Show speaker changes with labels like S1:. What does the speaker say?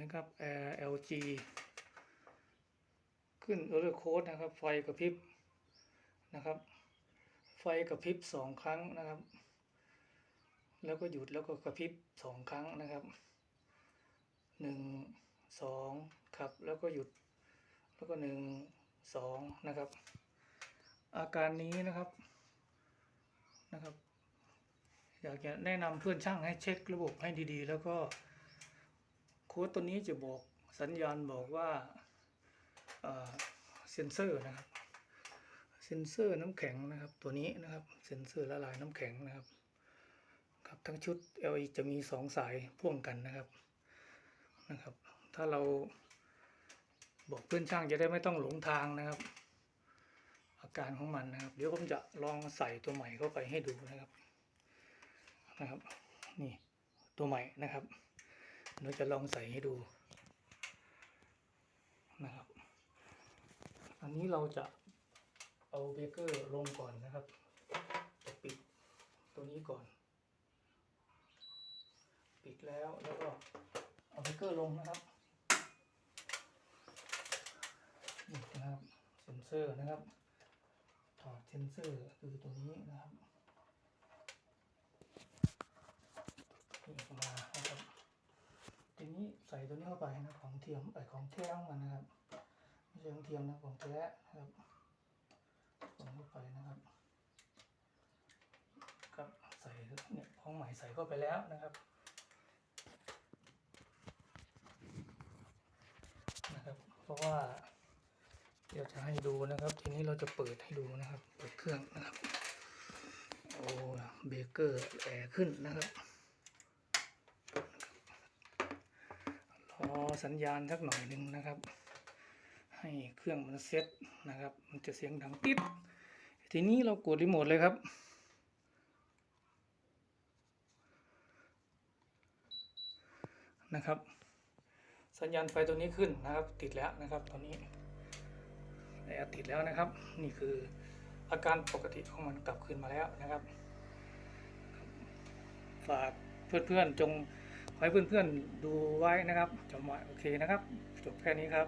S1: นะครับ Air LG ขึ้นเออร์โค้ดนะครับ ไฟกระพริบนะครับ ไฟกระพริบสองครั้งนะครับ แล้วก็หยุดแล้วก็กระพริบสองครั้งนะครับหนึ่งสองครับ แล้วก็หยุด แล้วก็หนึ่งสองนะครับ อาการนี้นะครับนะครับ อยากจะแนะนำเพื่อนช่างให้เช็คระบบให้ดีๆ แล้วก็ ค้ดตัวนี้จะบอกสัญญาณบอกว่าเซนเซอร์นะครับเซนเซอร์น้ำแข็งนะครับ ตัวนี้นะครับเซนเซอร์ละลายน้ำแข็งนะครับครับทั้งชุด LE จะมีสองสายพ่วงกันนะครับนะครับ ถ้าเราบอกเพื่อนช่างจะได้ไม่ต้องหลงทางนะครับ อาการของมันนะครับ เดี๋ยวผมจะลองใส่ตัวใหม่เข้าไปให้ดูนะครับนะครับ นี่ตัวใหม่นะครับ เราจะลองใส่ให้ดูนะครับ อันนี้เราจะเอาเบเกอร์ลงก่อนนะครับ ปิดตัวนี้ก่อน ปิดแล้วแล้วก็เอาเบเกอร์ลงนะครับนี่นะครับ เซนเซอร์นะครับ ถอดเซนเซอร์คือตัวนี้นะครับ นี่ออกมานะครับทีนี้ใส่ ตัวนี้เข้าไปนะของเทียมไอของแท้ของมันนะครับไม่ใช่ของเทียมนะของแท้นะครับใส่เข้าไปนะครับครับใส่เนี่ยของใหม่ใส่เข้าไปแล้วนะครับนะครับเพราะว่าเดี๋ยวจะให้ดูนะครับ ทีนี้เราจะเปิดให้ดูนะครับ เปิดเครื่องนะครับ โอ้เบเกอร์แอร์ขึ้นนะครับ ร อสัญญาณสักหน่อยหนึ่งนะครับ ให้เครื่องมันเซ็ตนะครับ มันจะเสียงดังติด ทีนี้เรากดรีโมทเลยครับ นะครับ สัญญาณไฟตัวนี้ขึ้นนะครับ ติดแล้วนะครับตอนนี้แอร์ติดแล้วนะครับ นี่คืออาการปกติของมันกลับคืนมาแล้วนะครับ ฝากเพื่อนๆจง ให้เพื่อนๆดูไว้นะครับจำไว้โอเคนะครับ จบแค่นี้ครับ